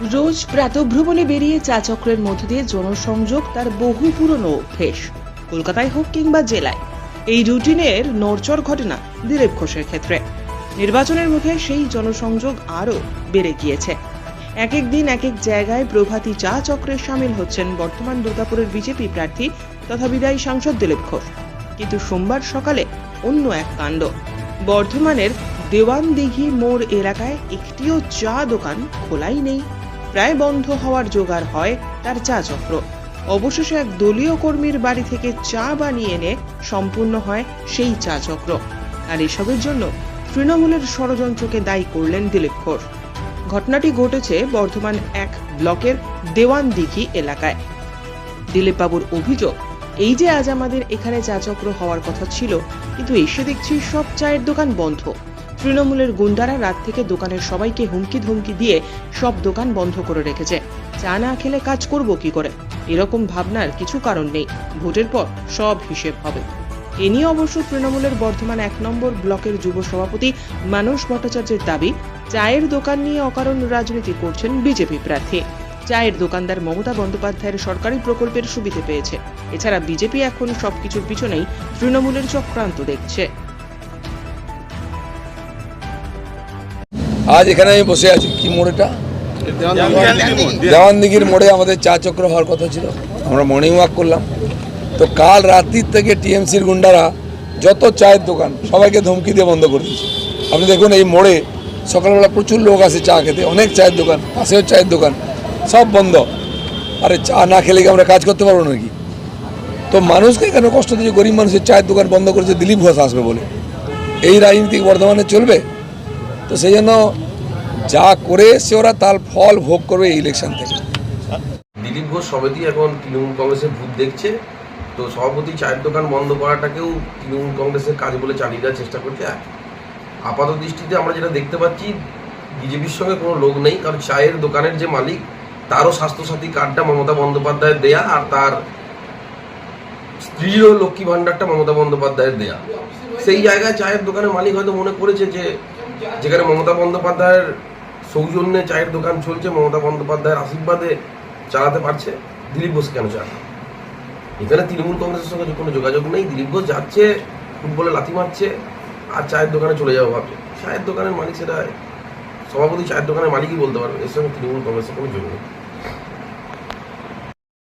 রোজ প্রাতভ্রমণে বেরিয়ে চা চক্রের মধ্য দিয়ে জনসংযোগ তার বহু পুরনো অভ্যেস। কলকাতায় হোক কিংবা জেলায়, এই রুটিনের নড়চড় ঘটে না দিলীপ ঘোষের ক্ষেত্রে। নির্বাচনের মুখে সেই জনসংযোগ আরও বেড়ে গিয়েছে। এক এক দিন এক এক জায়গায় প্রভাতী চা চক্রে সামিল হচ্ছেন বর্তমান দুর্গাপুরের বিজেপি প্রার্থী তথা বিদায়ী সাংসদ দিলীপ ঘোষ। কিন্তু সোমবার সকালে অন্য এক কাণ্ড। বর্ধমানের দেওয়ানদিঘি মোড় এলাকায় একটিও চা দোকান খোলাই নেই। প্রায় বন্ধ হওয়ার জোগাড় হয় তার চা চক্র। অবশেষে এক দলীয় কর্মীর বাড়ি থেকে চা বানিয়ে এনে সম্পূর্ণ হয় সেই চা চক্র। আর এসবের জন্য তৃণমূলের ষড়যন্ত্রকে দায়ী করলেন দিলীপ ঘোষ। ঘটনাটি ঘটেছে বর্ধমান এক ব্লকের দেওয়ানদিঘি এলাকায়। দিলীপ বাবুর অভিযোগ, এই যে আজ আমাদের এখানে চা চক্র হওয়ার কথা ছিল, কিন্তু এসে দেখছি সব চায়ের দোকান বন্ধ। তৃণমূলের গুন্ডারা রাত থেকে দোকানের সবাইকে হুমকি ধমকি দিয়ে সব দোকান বন্ধ করে রেখেছে। চা না খেলে কাজ করব কি করে? এরকম ভাবনার কিছু কারণ নেই। ভোটের পর সব হিসেব হবে। এ নিয়ে অবশ্য তৃণমূলের বর্ধমান এক নম্বর ব্লকের যুব সভাপতি মানস ভট্টাচার্যের দাবি, চায়ের দোকান নিয়ে অকারণ রাজনীতি করছেন বিজেপি প্রার্থী। চায়ের দোকানদার মমতা বন্দ্যোপাধ্যায়ের সরকারি প্রকল্পের সুবিধে পেয়েছে। এছাড়া বিজেপি এখন সবকিছুর পিছনেই তৃণমূলের চক্রান্ত দেখছে। আজ এখানে আমি বসে আছি। কি মোড়েটা দেওয়ানদিঘির মোড়ে আমাদের চা চক্র হওয়ার কথা ছিল। আমরা মর্নিং ওয়াক করলাম। তো কাল রাত্রির থেকে টিএমসির গুন্ডারা যত চায়ের দোকান সবাইকে ধমকি দিয়ে বন্ধ করে দিয়েছে। আপনি দেখুন এই মোড়ে সকালবেলা প্রচুর লোক আসে চা খেতে। অনেক চায়ের দোকান, পাশেও চায়ের দোকান, সব বন্ধ। আরে চা না খেলে কি আমরা কাজ করতে পারব নাকি? তো মানুষকে কেন কষ্ট দিয়েছে? গরিব মানুষের চায়ের দোকান বন্ধ করেছে? দিলীপ ঘোষ আসবে বলে। এই রাজনীতি বর্ধমানে চলবে? তো সেই জন্য যা করে এসছে ওরা, তার ফল ভোগ করবে এই ইলেকশন থেকে। দিলীপ ঘোষ সমিতি এখন তৃণমূল কংগ্রেসের ভূত দেখছে। তো সভাপতি চায়ের দোকান বন্ধ করাটাকেও তৃণমূল কংগ্রেসের কাজ বলে চালিয়ে দেওয়ার চেষ্টা করছে। আপাত দৃষ্টিতে আমরা যেটা দেখতে পাচ্ছি, বিজেপির সঙ্গে কোনো লোক নেই। কারণ চায়ের দোকানের যে মালিক, তারও স্বাস্থ্যসাথী কার্ডটা মমতা বন্দ্যোপাধ্যায়ের দেয়া আর তার স্ত্রীরও লক্ষ্মী ভাণ্ডারটা মমতা বন্দ্যোপাধ্যায়ের দেয়া। সেই জায়গায় চায়ের দোকানের মালিক হয়তো মনে করেছে যে যেখানে মমতা বন্দ্যোপাধ্যায়ের সৌজন্যে চায়ের দোকান চলছে, মমতা বন্দ্যোপাধ্যায়ের আশীর্বাদে চালাতে পারছে দিলীপ ঘোষ কেন চায় এখানে তৃণমূল কংগ্রেসের সঙ্গে কোনো যোগাযোগ নেই, দিলীপ ঘোষ যাচ্ছে, ফুটবলে লাথি মারছে, আর চায়ের দোকানে চলে যাব ভাবছে। চায়ের দোকানের মালিক সেটা, সভাপতি চায়ের দোকানের মালিকই বলতে পারবে, এর সঙ্গে তৃণমূল কংগ্রেসের কোনো যোগ নেই।